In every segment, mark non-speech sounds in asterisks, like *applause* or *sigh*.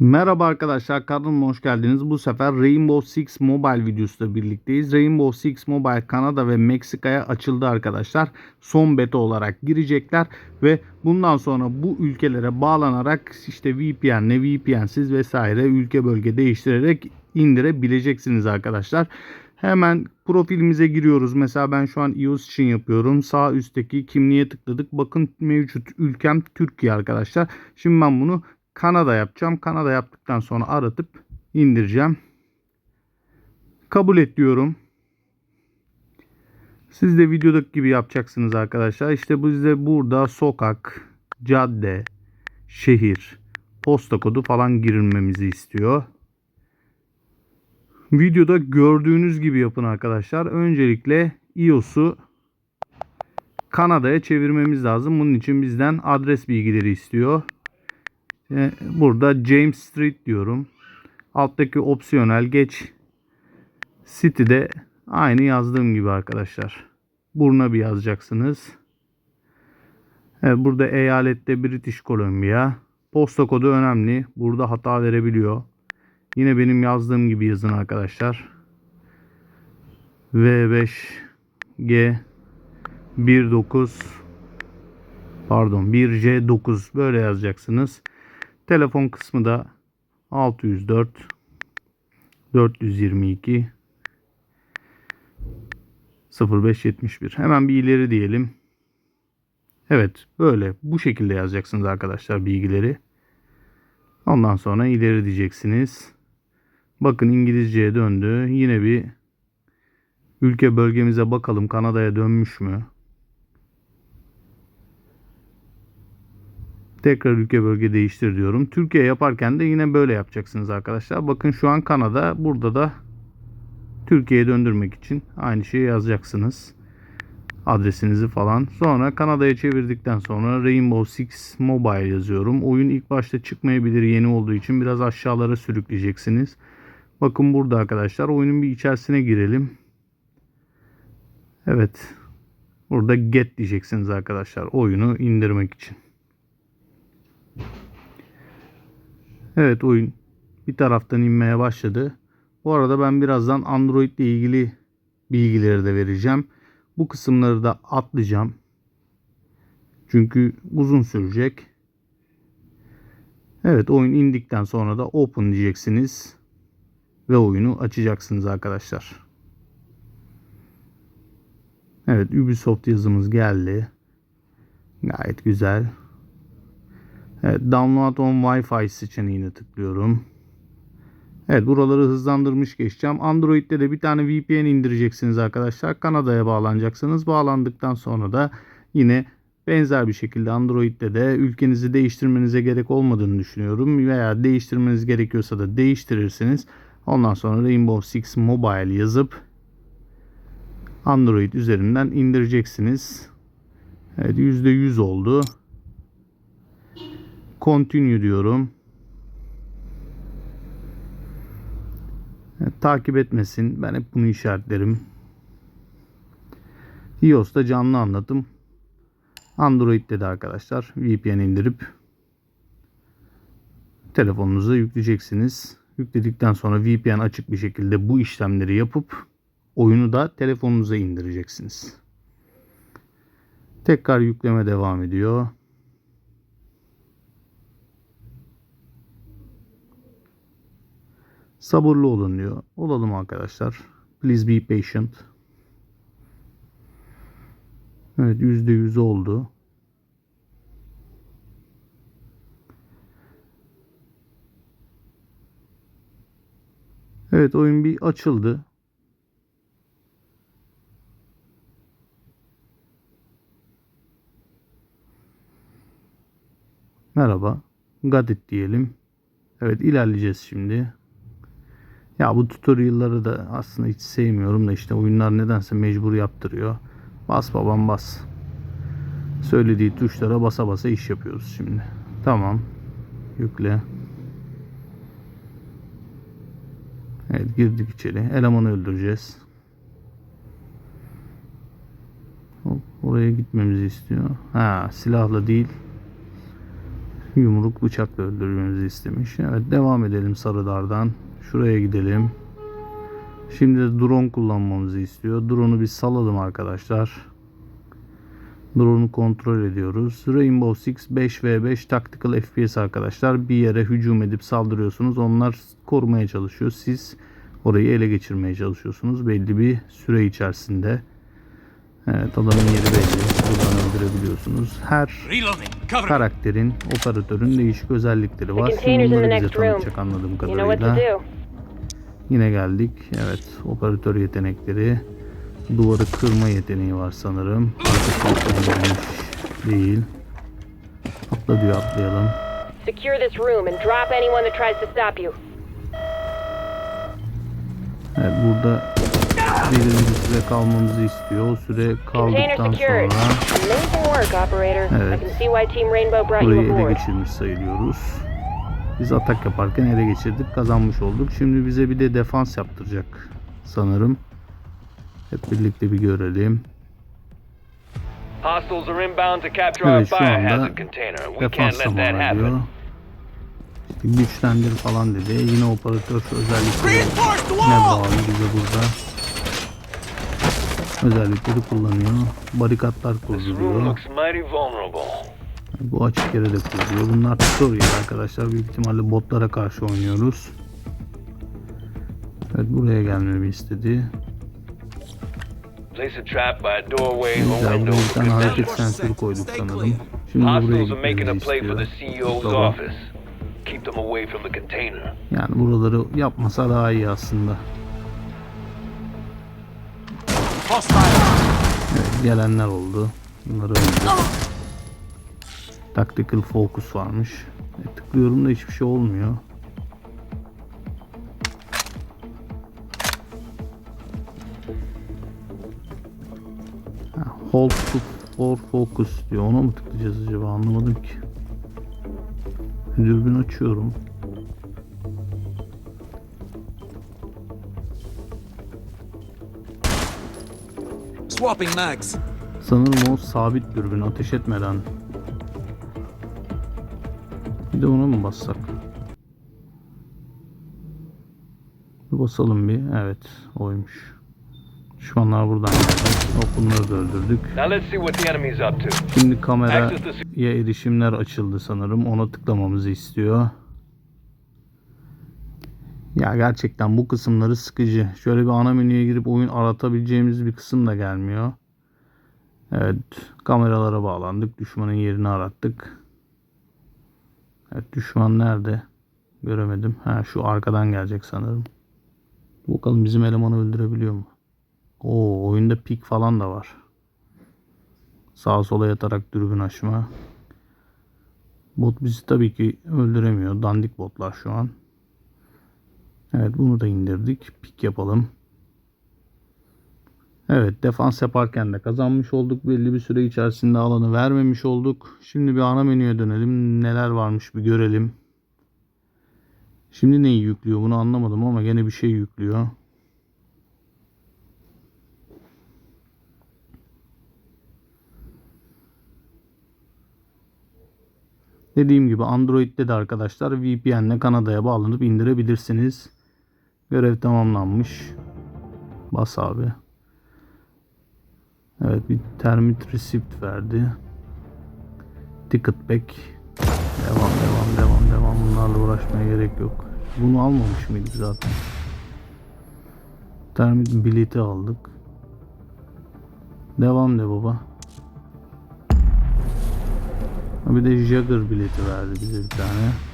Merhaba arkadaşlar kanalıma hoş geldiniz. Bu sefer Rainbow Six Mobile videosuyla birlikteyiz. Rainbow Six Mobile Kanada ve Meksika'ya açıldı arkadaşlar. Son beta olarak girecekler ve bundan sonra bu ülkelere bağlanarak işte VPN'le VPN'siz vesaire ülke bölge değiştirerek indirebileceksiniz arkadaşlar. Hemen profilimize giriyoruz. Mesela ben şu an iOS için yapıyorum. Sağ üstteki kimliğe tıkladık. Bakın mevcut ülkem Türkiye arkadaşlar. Şimdi ben bunu Kanada yapacağım. Kanada yaptıktan sonra aratıp indireceğim. Kabul et diyorum. Siz de videodaki gibi yapacaksınız arkadaşlar. İşte bizde burada sokak, cadde, şehir, posta kodu falan girilmemizi istiyor. Videoda gördüğünüz gibi yapın arkadaşlar. Öncelikle iOS'u Kanada'ya çevirmemiz lazım. Bunun için bizden adres bilgileri istiyor. E, Burada James Street diyorum. Alttaki opsiyonel geç. City'de aynı yazdığım gibi arkadaşlar. Burnaby yazacaksınız. Evet, burada eyalette British Columbia. Posta kodu önemli. Burada hata verebiliyor. Yine benim yazdığım gibi yazın arkadaşlar. V5G 19 pardon 1C9 böyle yazacaksınız. Telefon kısmı da 604 422 0571. Hemen bir ileri diyelim. Evet böyle bu şekilde yazacaksınız arkadaşlar bilgileri. Ondan sonra ileri diyeceksiniz. Bakın İngilizceye döndü. Yine bir ülke bölgemize bakalım Kanada'ya dönmüş mü? Tekrar ülke bölge değiştir diyorum. Türkiye yaparken de yine böyle yapacaksınız arkadaşlar. Bakın şu an Kanada. Burada da Türkiye'ye döndürmek için aynı şeyi yazacaksınız. Adresinizi falan. Sonra Kanada'ya çevirdikten sonra Rainbow Six Mobile yazıyorum. Oyun ilk başta çıkmayabilir yeni olduğu için biraz aşağılara sürükleyeceksiniz. Bakın burada arkadaşlar oyunun bir içerisine girelim. Evet. Burada get diyeceksiniz arkadaşlar oyunu indirmek için. Evet oyun bir taraftan inmeye başladı. Bu arada ben birazdan Android ile ilgili bilgileri de vereceğim. Bu kısımları da atlayacağım. Çünkü uzun sürecek. Evet oyun indikten sonra da open diyeceksiniz. Ve oyunu açacaksınız arkadaşlar. Evet Ubisoft yazımız geldi. Gayet güzel. Evet, download on Wi-Fi seçeneğine tıklıyorum. Evet buraları hızlandırmış geçeceğim. Android'de de bir tane VPN indireceksiniz arkadaşlar. Kanada'ya bağlanacaksınız. Bağlandıktan sonra da yine benzer bir şekilde Android'de de ülkenizi değiştirmenize gerek olmadığını düşünüyorum. Veya değiştirmeniz gerekiyorsa da değiştirirsiniz. Ondan sonra Rainbow Six Mobile yazıp Android üzerinden indireceksiniz. Evet %100 oldu. Continue diyorum. Evet, takip etmesin. Ben hep bunu işaretlerim. iOS'ta canlı anlatım. Android'de de arkadaşlar VPN indirip telefonunuza yükleyeceksiniz. Yükledikten sonra VPN açık bir şekilde bu işlemleri yapıp oyunu da telefonunuza indireceksiniz. Tekrar yükleme devam ediyor. Sabırlı olun diyor. Olalım arkadaşlar. Please be patient. Evet %100 oldu. Evet oyun bir açıldı. Merhaba. Got it diyelim. Evet ilerleyeceğiz şimdi. Ya bu tutorial'ları da aslında hiç sevmiyorum da işte oyunlar nedense mecbur yaptırıyor. Bas babam bas. Söylediği tuşlara basa basa iş yapıyoruz şimdi. Tamam. Yükle. Evet girdik içeri. Elemanı öldüreceğiz. Hop, oraya gitmemizi istiyor. Ha silahla değil. Yumruk bıçakla öldürmemizi istemiş. Evet devam edelim sarılardan. Şuraya gidelim. Şimdi de drone kullanmamızı istiyor. Drone'u bir salalım arkadaşlar. Drone'u kontrol ediyoruz. Rainbow Six 5v5 Tactical FPS arkadaşlar. Bir yere hücum edip saldırıyorsunuz. Onlar korumaya çalışıyor. Siz orayı ele geçirmeye çalışıyorsunuz. Belli bir süre içerisinde. Evet adamın yeri belli. Buradan öldürebiliyorsunuz. Her. Karakterin, operatörün değişik özellikleri var. Şimdi bunları the bize next room. tanıtacak anladığım You know what to kadarıyla. do. Yine geldik. Evet, operatör yetenekleri. Duvarı kırma yeteneği var sanırım. Arkasından gelmiş değil. Atla diyor atlayalım. Secure this room and drop anyone that tries to stop you. Evet, burada belirli süre kalmamızı istiyor. O süre kaldıktan sonra Amazing work, operator. Evet. I can see why Team Rainbow brought you burayı ele geçirmiş sayılıyoruz. Biz atak yaparken ele geçirdik, kazanmış olduk. Şimdi bize bir de defans yaptıracak sanırım. Hep birlikte bir görelim. Evet şu anda biohazard container. We can't defans let that zamanı diyor. happen. İşte güçlendir falan dedi. Yine operatör özellikleri ne bağlı bize burada. Özellikleri kullanıyor. Barikatlar vulnerable. Bu açık yere de kuruluyor. Bunlar tutorial arkadaşlar. Büyük ihtimalle botlara karşı oynuyoruz. Evet buraya gelmemi istedi. Place a trap by a doorway or Güzel buraya bir tane hareket sensörü koyduk sanırım. Şimdi buraya the istiyor. Container. Yani buraları yapmasa daha iyi aslında. Evet, gelenler oldu. Bunları öldürdük. Tactical focus varmış. E, tıklıyorum da hiçbir şey olmuyor. Ha, hold to for focus diyor. Ona mı tıklayacağız acaba anlamadım ki. Dürbün açıyorum. Swapping mags. Sanırım o sabit dürbün ateş etmeden. Bir de ona mı bassak? Bir basalım bir. Evet oymuş. Düşmanlar buradan geldi. Hop bunları da öldürdük. Now let's see what the enemy's up to. Şimdi kameraya erişimler açıldı sanırım. Ona tıklamamızı istiyor. Ya gerçekten bu kısımları sıkıcı. Şöyle bir ana menüye girip oyun aratabileceğimiz bir kısım da gelmiyor. Evet, kameralara bağlandık. Düşmanın yerini arattık. Evet, düşman nerede? Göremedim. Ha, şu arkadan gelecek sanırım. Bakalım bizim elemanı öldürebiliyor mu? Oo, oyunda pik falan da var. Sağa sola yatarak dürbün açma. Bot bizi tabii ki öldüremiyor. Dandik botlar şu an. Evet bunu da indirdik. Pik yapalım. Evet defans yaparken de kazanmış olduk. Belli bir süre içerisinde alanı vermemiş olduk. Şimdi bir ana menüye dönelim. Neler varmış bir görelim. Şimdi neyi yüklüyor bunu anlamadım ama gene bir şey yüklüyor. Dediğim gibi Android'de de arkadaşlar VPN'le Kanada'ya bağlanıp indirebilirsiniz. Görev tamamlanmış. Bas abi. Evet bir termit receipt verdi. Ticket back. Devam devam devam devam. Bunlarla uğraşmaya gerek yok. Bunu almamış mıydık zaten? Termit bileti aldık. Devam de baba. Bir de Jagger bileti verdi bize bir tane.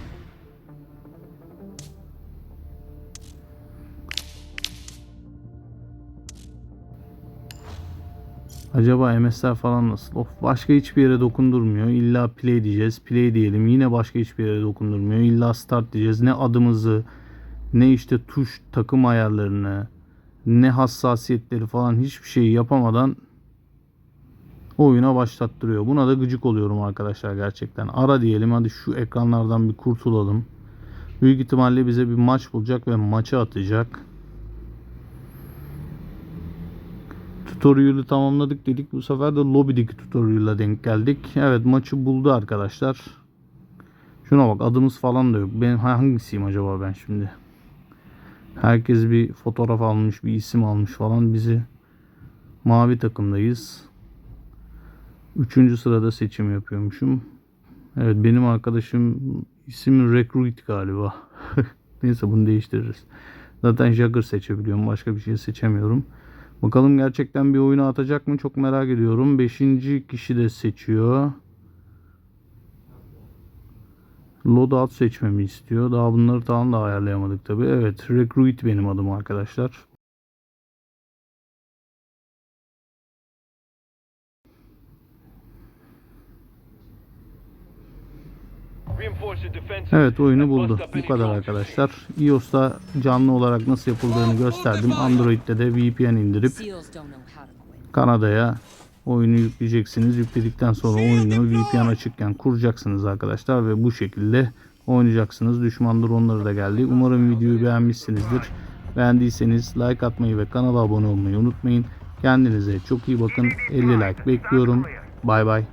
Acaba MSR falan nasıl? Of başka hiçbir yere dokundurmuyor. İlla play diyeceğiz. Play diyelim. Yine başka hiçbir yere dokundurmuyor. İlla start diyeceğiz. Ne adımızı ne işte tuş takım ayarlarını ne hassasiyetleri falan hiçbir şeyi yapamadan oyuna başlattırıyor. Buna da gıcık oluyorum arkadaşlar gerçekten. Ara diyelim hadi şu ekranlardan bir kurtulalım. Büyük ihtimalle bize bir maç bulacak ve maçı atacak. Tutorial'ı tamamladık dedik. Bu sefer de lobideki tutorial'a denk geldik. Evet maçı buldu arkadaşlar. Şuna bak adımız falan da yok. Ben hangisiyim acaba ben şimdi? Herkes bir fotoğraf almış, bir isim almış falan. Bizi mavi takımdayız. Üçüncü sırada seçim yapıyormuşum. Evet benim arkadaşım isim Recruit galiba. *laughs* Neyse bunu değiştiririz. Zaten Jagger seçebiliyorum. Başka bir şey seçemiyorum. Bakalım gerçekten bir oyunu atacak mı çok merak ediyorum. Beşinci kişi de seçiyor. Loadout seçmemi istiyor. Daha bunları tam da ayarlayamadık tabi. Evet Recruit benim adım arkadaşlar. Evet oyunu buldu. Bu kadar arkadaşlar. iOS'ta canlı olarak nasıl yapıldığını gösterdim. Android'de de VPN indirip. Kanada'ya oyunu yükleyeceksiniz. Yükledikten sonra oyunu VPN açıkken kuracaksınız arkadaşlar ve bu şekilde oynayacaksınız. Düşman dronları da geldi. Umarım videoyu beğenmişsinizdir. Beğendiyseniz like atmayı ve kanala abone olmayı unutmayın. Kendinize çok iyi bakın. 50 like bekliyorum. Bay bay.